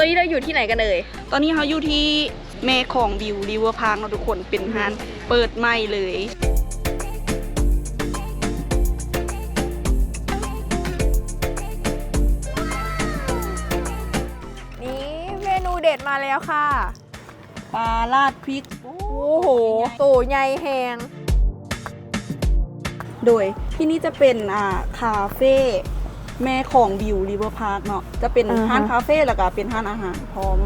ตอนนี้เราอยู่ที่ไหนกันเอ่ย ตอนนี้เขาอยู่ที่แม่ของวิวริเวอร์พาร์คเนาะทุกคนเป็นร้านเปิดใหม่เลย นี่เมนูเด็ดมาแล้วค่ะ ปลาลาดพริก โอ้โหตัวใหญ่แหงโดยที่นี่จะเป็นอ่าคาเฟ่ แม่ของวิวริเวอร์พาร์คเนาะจะเป็นอ่าฮะ ห้านคาเฟ่แล้วก็เป็นห้านอาหารพร้อม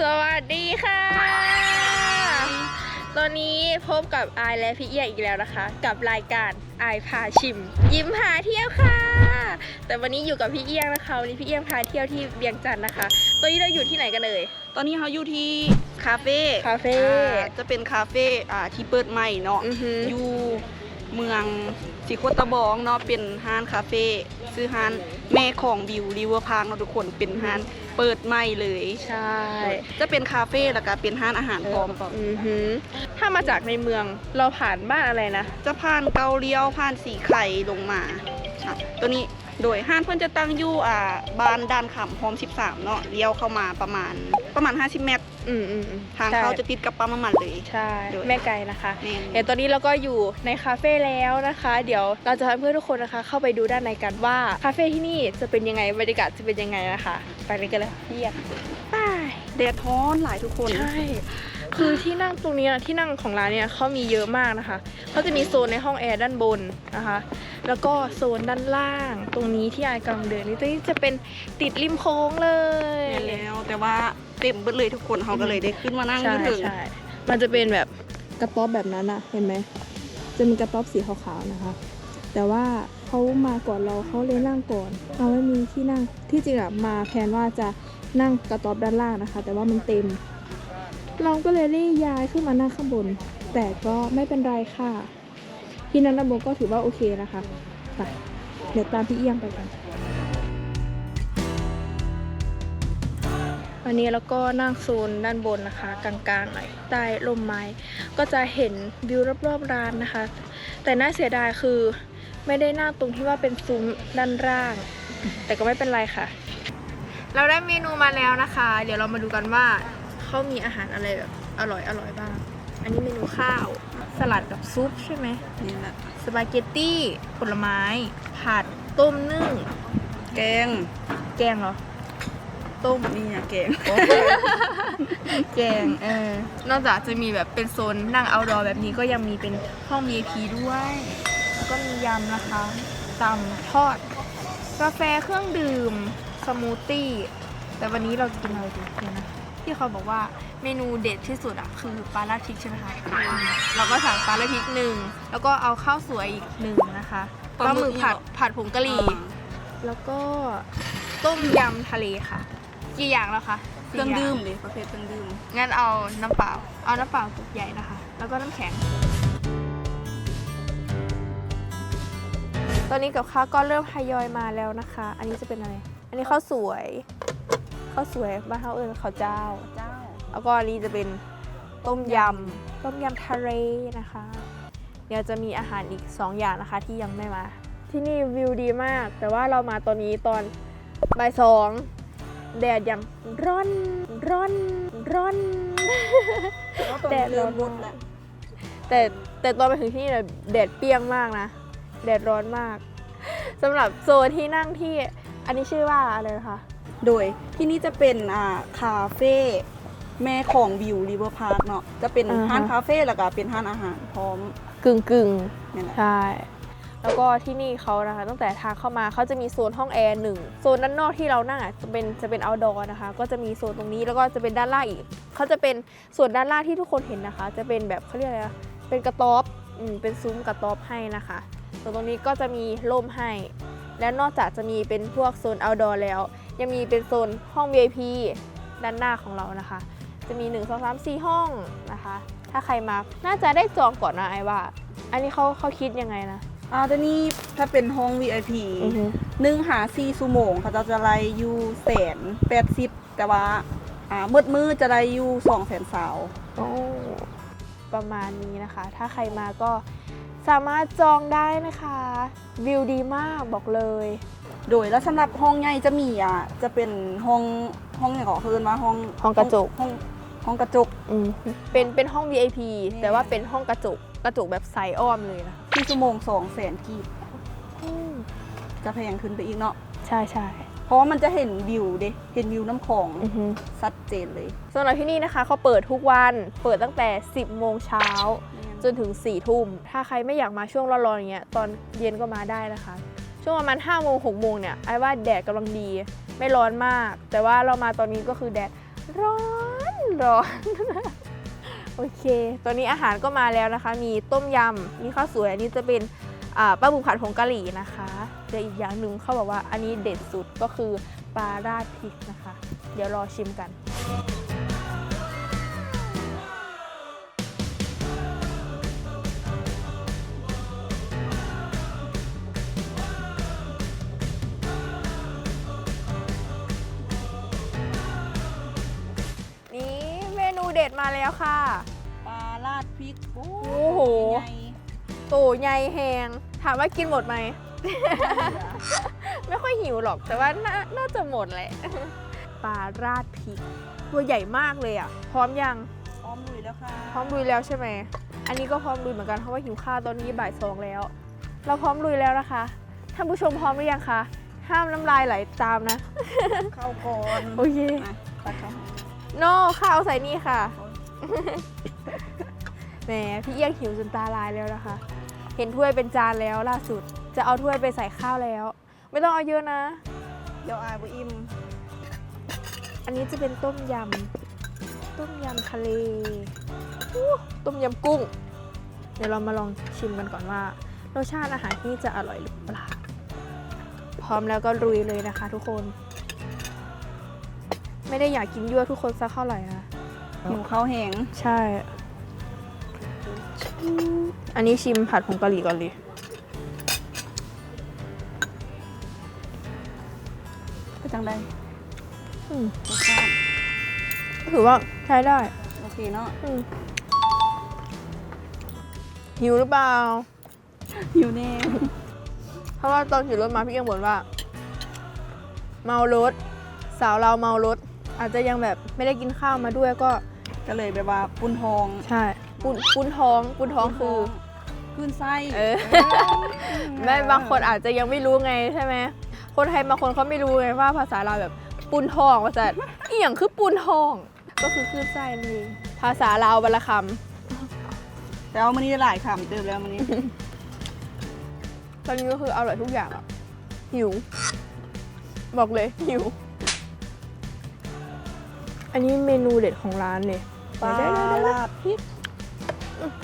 สวัสดีค่ะ ตอนนี้พบกับอายและพี่เอียอีกแล้วนะคะ กับรายการอายพาชิม ยิ้มพาเที่ยวค่ะ แต่วันนี้อยู่กับพี่เอียงนะคะวันนี้พี่เอียงพาเที่ยวที่เวียงจันทร์นะคะ ตอนนี้เราอยู่ที่ไหนกันเอ่ย ตอนนี้เขาอยู่ที่คาเฟ่คาเฟ่ อ่าจะเป็นคาเฟ่อ่าที่เปิดใหม่เนาะอือหืออยู่เมืองสีโคตะบองเนาะเป็นห้านคาเฟ่ ซื้อห้านแม่ของวิวริเวอร์พาร์คเนาะทุกคนเป็นห้านเปิดใหม่เลยใช่ จะเป็นคาเฟ่แล้วก็เป็นห้านอาหารพร้อมอือหือถ้ามาจากในเมืองเราผ่านบ้านอะไรนะ จะผ่านเกาเลี้ยวผ่านสีไข่ลงมาอะตัวนี้โดยห้านเพื่อนจะตั้งอยู่อ่าบ้านด้านขำพร้อม13 เนาะเลี้ยวเข้ามาประมาณประมาณ 50 เมตร อืมอืมอืมทางใช่เข้าจะติดกับปั๊มน้ำมันเลย ใช่โดย แม่ไก่นะคะ แม่น เดี๋ยวตอนนี้เราก็อยู่ในคาเฟ่แล้วนะคะ เดี๋ยวเราจะให้เพื่อนทุกคนนะคะเข้าไปดูด้านในกันว่าคาเฟ่ที่นี่จะเป็นยังไงบรรยากาศจะเป็นยังไงนะคะไปเลยกันเลยเรียกไปแดดท้อนหลายทุกคน ใช่คือที่นั่งตรงนี้นะที่นั่งของร้านเนี่ยเขามีเยอะมากนะคะเขาจะมีโซนในห้องแอร์ด้านบนนะคะ แล้วก็โซนด้านล่าง ตรงนี้ที่อายกำลังเดินนี่ตรงนี้จะเป็นติดริมโค้งเลยแม่นแล้วแต่ว่าเต็มเบิดเลยทุกคนเขาก็เลยได้ขึ้นมานั่งอใช่ยู่ถึง ใช่มันจะเป็นแบบกระต๊อบแบบนั้นอะเห็นไหม จะมีกระต๊อบสีขาวๆนะคะ แต่ว่าเขามาก่อนเราเขาเลยนั่งก่อนเราไม่มีที่นั่งที่จริงอะมาแพลนว่าจะนั่งกระต๊อบด้านล่างนะคะ แต่ว่ามันเต็ม เราก็เลยได้ย้ายขึ้นมานั่งข้างบน แต่ก็ไม่เป็นไรค่ะ ที่นั่งด้านบนก็ถือว่าโอเคนะคะไปเดี๋ยวตามพี่เอี้ยงไปกัน วันนี้แล้วก็นั่งโซนด้านบนนะคะ กลางๆหน่อยใต้ร่มไม้ ก็จะเห็นวิวรอบๆร้านนะคะ แต่น่าเสียดายคือไม่ได้นั่งตรงที่ว่าเป็นซุ้มด้านล่าง แต่ก็ไม่เป็นไรค่ะ เราได้เมนูมาแล้วนะคะ เดี๋ยวเรามาดูกันว่าเขามีอาหารอะไรแบบอร่อยอร่อยบ้าง อันนี้เมนูข้าว สลัดกับซุปใช่ไหมนี่แหละสปาเกตตี้ผลไม้ ผัดต้มนึ่ง แกง แกงเหรอ ต้มนี่อะแกง แกงเออนอกจากจะมีแบบเป็นโซนนั่งเอาดอแบบนี้ก็ยังมีเป็นห้อง VIP ด้วย แล้วก็มียำนะคะตำทอด กาแฟเครื่องดื่ม สมูทตี้ แต่วันนี้เรากินอะไรดีเดี๋ยวนะที่เขาบอกว่าเมนูเด็ดที่สุดอะคือปลาลาดพริกใช่ไหมคะเราก็สั่งปลาลาดพริกหนึ่งแล้วก็เอาข้าวสวยอีกหนึ่งนะคะปลาหมึกผัดผัดผงกะหรี่ แล้วก็ต้มยำทะเลค่ะ กี่อย่างแล้วคะเครื่องสี่ย่าดื่มเลยประเภทเครื่องดื่มงั้นเอาน้ำเปล่า เอาน้ำเปล่าตุกใหญ่นะคะ แล้วก็น้ำแข็ง ตอนนี้กับข้าวก็เริ่มทยอยมาแล้วนะคะ อันนี้จะเป็นอะไร อันนี้ข้าวสวยข้าวสวยบ้านเขาเอิญข้าวเจ้า เจ้า แล้วก็อันนี้จะเป็นต้มยำต้มยำทะเลนะคะ เดี๋ยวจะมีอาหารอีก 2 อย่างนะคะที่ยังไม่มา ที่นี่วิวดีมาก แต่ว่าเรามาตอนนี้ตอนบ่ายสอง แดดยังร้อนร้อนร้อน แดดร้อนหมดแล้วแต่แต่ตอนไปถึงที่นี่เนี่ยแดดเปรี้ยงมากนะ แดดร้อนมากสำหรับโซนที่นั่งที่อันนี้ชื่อว่าอะไรนะคะ โดยที่นี่จะเป็นอ่าคาเฟ่แม่ของวิวริเวอร์พาร์คเนาะจะเป็นอ่าฮะ ห้านคาเฟ่แล้วก็เป็นห้านอาหารพร้อมกึ่งกึ่งนี่แหละ ๆใช่ แล้วก็ที่นี่เขานะคะ ตั้งแต่ทางเข้ามาเขาจะมีโซนห้องแอร์หนึ่งโซนด้านนอกที่เรานั่งอะจะเป็นจะเป็น outdoor นะคะ ก็จะมีโซนตรงนี้แล้วก็จะเป็นด้านล่างอีกเขาจะเป็นส่วนด้านล่างที่ทุกคนเห็นนะคะ จะเป็นแบบเขาเรียกอะไรนะเป็นกระต๊อบอืมเป็นซุ้มกระต๊อบให้นะคะส่วนตรงนี้ก็จะมีร่มให้ และนอกจากจะมีเป็นพวกโซน outdoor แล้ว ยังมีเป็นโซนห้อง VIP ด้านหน้าของเรานะคะ จะมี 1 2 3 4 ห้องนะคะ ถ้าใครมา น่าจะได้จองก่อนนะไอว่า อันนี้เขาเขาคิดยังไงนะ อ่าตัวนี้ถ้าเป็นห้อง VIP หนึ่งหาสี่ชั่วโมงเขาจะจะไล่อยู่แสนแปดสิบแต่ว่าอ่ามืดมือจะไล่อยู่สองแสนสาวโอ้ประมาณนี้นะคะ ถ้าใครมาก็สามารถจองได้นะคะ วิวดีมากบอกเลย โดยแล้วสำหรับห้องใหญ่จะมีอะจะเป็นห้องห้องอย่างก่อคืนว่าห้องห้องกระจก ห้องห้องกระจก อืมเป็นเป็นห้อง VIP นี่แต่ว่าเป็นห้องกระจก กระจกแบบใสอ้อมเลยนะที่ชั่วโมงสองแสนกีบอืมจะแพงขึ้นไปอีกเนาะใช่ใช่เพราะว่ามันจะเห็นวิวเด้เห็นวิวน้ำของอือฮึชัดเจนเลยสำหรับที่นี่นะคะเขาเปิดทุกวันเปิดตั้งแต่ 10 โมงเช้าจนถึง4ี่ทุ่ม ถ้าใครไม่อยากมาช่วงร้อนๆอย่างเงี้ยตอนเย็นก็มาได้นะคะ ช่วงประมาณ5้าโมงหกโมงเนี่ยไอ้ว่าแดดกำลังดีไม่ร้อนมาก แต่ว่าเรามาตอนนี้ก็คือแดดร้อนร้อน โอเค ตอนนี้อาหารก็มาแล้วนะคะ มีต้มยำ มีข้าวสวย อันนี้จะเป็นปลาบุกผัดผงกะหรี่นะคะเดี๋ยวอีกอย่างหนึ่งเขาบอกว่าอันนี้เด็ดสุดก็คือปลาราดพริกนะคะ เดี๋ยวรอชิมกัน มาแล้วค่ะ ปลาลาดพริกโอ้โอ้โห ใญ่โตใหญ่แหงถามว่ากินหมดไหม ไม่ค่อยหิวหรอกแต่ว่านาน่าจะหมดแหละ ปลาราดพริก ตัวใหญ่มากเลยอะ พร้อมยัง พร้อมลุยแล้วค่ะพร้อมลุยแล้วใช่ไหม อันนี้ก็พร้อมลุยเหมือนกันเพราะว่าหิวข้าวตอนนี้บ่ายสองแล้ว เราพร้อมลุยแล้วนะคะ ท่านผู้ชมพร้อมหรือยังคะ ห้ามน้ำลายไหลตามนะ เข้าก่อนโอเคอะตักเข้าโน่ข้าวใส่นี่ค่ะ แหมพี่เอี้ยงหิวจนตาลายแล้วนะคะ เห็นถ้วยเป็นจานแล้วล่าสุด จะเอาถ้วยไปใส่ข้าวแล้ว ไม่ต้องเอาเยอะนะ เดี๋ยวอายบุอิ่มอันนี้จะเป็นต้มยำ ต้มยำทะเลอู้ต้มยำกุ้ง เดี๋ยวเรามาลองชิมกันก่อนว่ารสชาติอาหารที่นี่จะอร่อยหรือเปล่า พร้อมแล้วก็ลุยเลยนะคะทุกคน ไม่ได้อยากกินยั่วทุกคนสักเท่าไหร่นะ หิวข้าวแห้งใช่ อันนี้ชิมผัดผงกะหรี่ก่อนเลยก็จังได้อืมรสชาติถือว่าใช้ได้ โอเคเนาะอืมหิวหรือเปล่าหิวแน่เพราะว่าตอนขี่รถมาพี่ยังบ่นว่า เมารถ สาวเราเมารถ อาจจะยังแบบไม่ได้กินข้าวมาด้วยก็ ก็เลยแบบว่าปุ้นทองใช่ปุนปุนท้องปุนท้องคือ ขึ้นไส้เออไม่บางคนอาจจะยังไม่รู้ไงใช่ไหมคนไทยบางคนเขาไม่รู้ไงว่าภาษาเราวแบบปุนทองว่าจะอหย่างคือปุนทอง ก็คือคลื่นไส้นั่นเองภาษาลาววรรณคแต่ว่ามันนี้หลายคำเติมแล้วมันนี้ำตอนนี้ก็คืออร่อยทุกอย่างอะหิว บอกเลยหิว อันนี้เมนูเด็ดของร้านเลย ปลาเดี๋ยวๆๆๆลาดพริก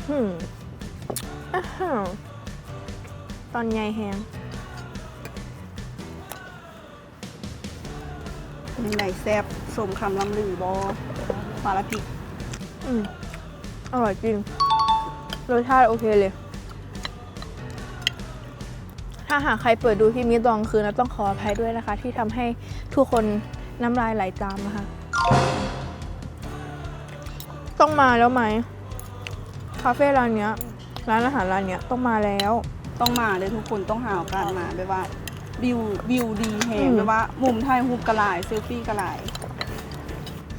หืมอ้าวตอนใหญ่แฮงมีไหนแซบสมคำลำลือบอปลาลาดพริกอืมอร่อยจริง รสชาติโอเคเลย ถ้าหากใครเปิดดูที่นี้ตอนกลางคืนนะต้องขออภัยด้วยนะคะ ที่ทำให้ทุกคนน้ำลายไหลตามนะคะ ต้องมาแล้วไหมคาเฟ่ร้านเนี้ย ร้านอาหารร้านเนี้ยต้องมาแล้ว ต้องมาเลยทุกคนต้องหาโอกาสมาแบบว่าวิววิวดีแหอืงมแบบว่ามุมถ่ายรูปกระลายเซลฟี่กระลาย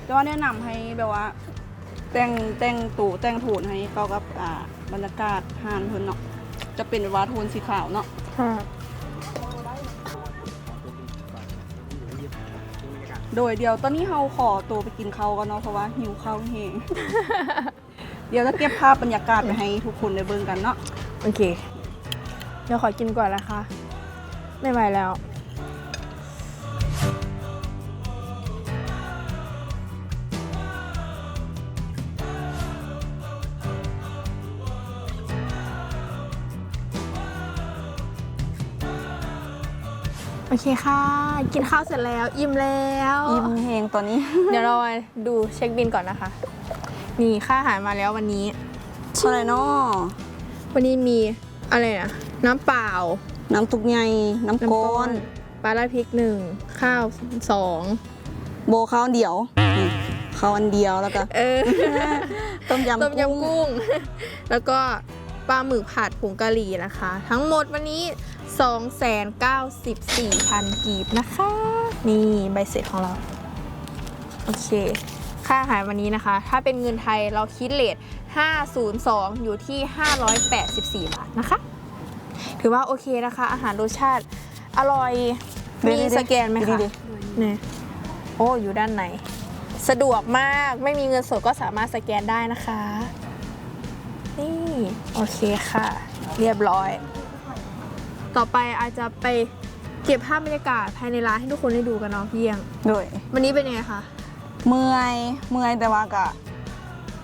แต่ว่าแนะนำให้แบบว่า แต่งแต่งตู่แต่งโทนให้เข้ากับอ่าบรรยากาศหานเพิ่นเนาะจะเป็นแบบว่าโทนสีขาวเนาะ ค่ะ โดยเดียวตอนนี้เฮาขอตัวไปกินข้าวกันเนาะเพราะว่าหิวข้าวแหงเดี๋ยวจะเก็บภาพบรรยากาศไปให้ทุกคนได้เบิ่งกันเนาะ โอเค เดี๋ยวขอกินก่อนนะคะ ไม่ไหวแล้ว โอเคค่ะ กินข้าวเสร็จแล้วอิ่มแล้วอิ่มแห้งตอนนี้ เดี๋ยวเรามาดูเช็คบินก่อนนะคะ นี่ค่าอาหารมาแล้ววันนี้เท่าไหร่เนาะวันนี้มีอะไรนะน้ำเปล่า น้ำตุกใหญ่น้ำก้อนปลาราดพริกหนึ่งข้าวสองโบข้าวอันเดียวนี่ข้าวอันเดียวแล้วก็เออต้มยำต้มยำกุ้ง แล้วก็ปลาหมึกผัดผงกะหรี่นะคะ ทั้งหมดวันนี้ 294,000 กีบนะคะ นี่ใบเสร็จของเรา โอเค ค่าอาหารวันนี้นะคะ ถ้าเป็นเงินไทยเราคิดเลท502 อยู่ที่ 584 บาทนะคะ ถือว่าโอเคนะคะ อาหารรสชาติอร่อย มีสแกนไหมคะดิเนี่ยโอ้อยู่ด้านในสะดวกมากไม่มีเงินสดก็สามารถสแกนได้นะคะ นี่ โอเคค่ะ เรียบร้อย ต่อไปอาจจะไปเก็บภาพบรรยากาศภายในร้านให้ทุกคนได้ดูกันเนาะพี่เอียงโดยวันนี้เป็นยังไงคะ เมื่อยเมื่อยแต่ว่ากะ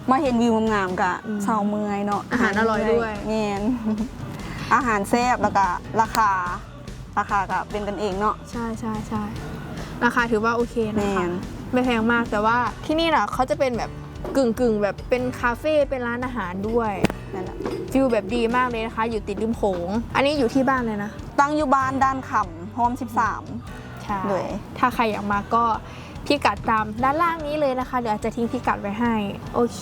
มาเห็นวิวงามๆกะอืมเศร้าเมื่อยเนาะอาหารอร่อยด้วยแม่นอาหารแซ่บแล้วก็ราคา ราคาก็เป็นกันเองเนาะ ใช่ใช่ใช่ราคาถือว่าโอเคนะคะแมนไม่แพงมากแต่ว่าที่นี่นะเขาจะเป็นแบบ กึ่งกึ่งๆแบบเป็นคาเฟ่เป็นร้านอาหารด้วยนั่นแหละฟิลแบบดีมากเลยนะคะ อยู่ติดริมโขงอันนี้อยู่ที่บ้านเลยนะ ตั้งอยู่บ้านด้านขำห้อม13ใช่เลยถ้าใครอยากมาก็ พิกัดตามด้านล่างนี้เลยนะคะเดี๋ยวอาจจะทิ้งพิกัดไว้ให้ โอเค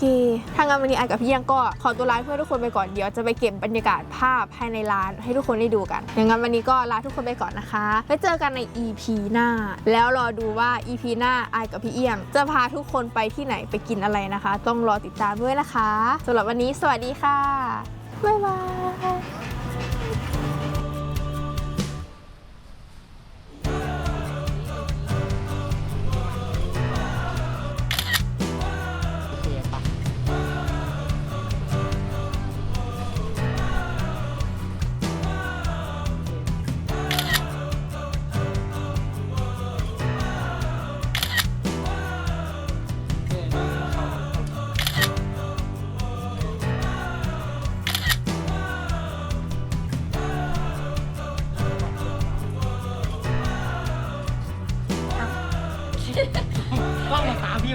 ถ้างั้นวันนี้ไอกับพี่ยังก็ขอตัวลาเพื่อนทุกคนไปก่อนเดี๋ยวจะไปเก็บบรรยากาศภาพภายในร้านให้ทุกคนได้ดูกันอย่างนั้นวันนี้ก็ลาทุกคนไปก่อนนะคะไว้เจอกันใน EP หน้า แล้วรอดูว่า EP หน้าไอกับพี่เอียง จะพาทุกคนไปที่ไหนไปกินอะไรนะคะ ต้องรอติดตามด้วยนะคะสำหรับวันนี้สวัสดีค่ะบ๊ายบาย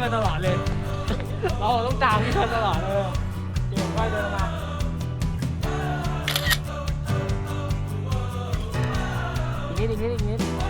มาตลอดเลย เราต้องตามพี่มาตลอดเลยเดี๋ยวค่อยเดินมาอีกนิดอีกนิดอีกนิด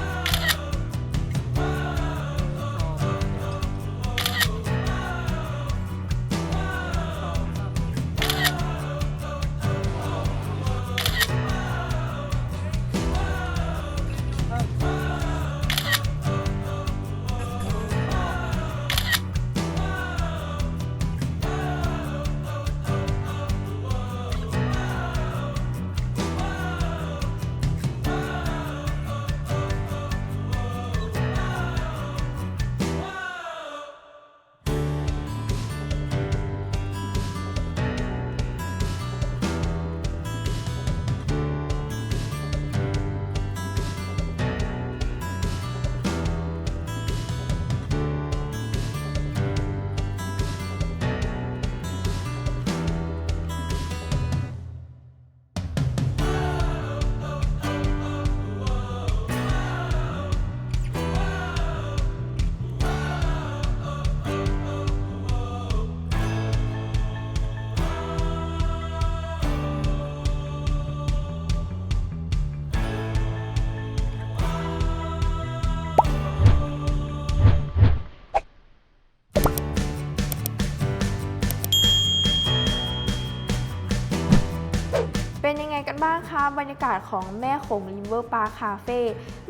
ยากาศของแม่โขงริมเวอร์ปาคาเฟ่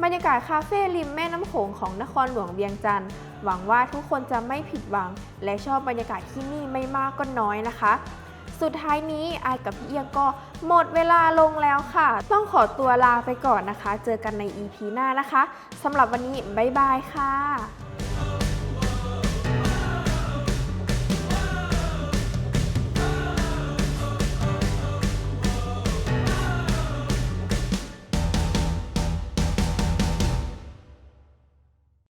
บรรยากาศคาเฟ่ริมแม่น้ำโขงของนครหลวงเวียงจันทร์หวังว่าทุกคนจะไม่ผิดหวัง และชอบบรรยากาศที่นี่ไม่มากก็น้อยนะคะ สุดท้ายนี้ไอกับพี่เอียงก็หมดเวลาลงแล้วค่ะ ต้องขอตัวลาไปก่อนนะคะ เจอกันใน EP หน้านะคะสำหรับวันนี้บ๊ายบายค่ะ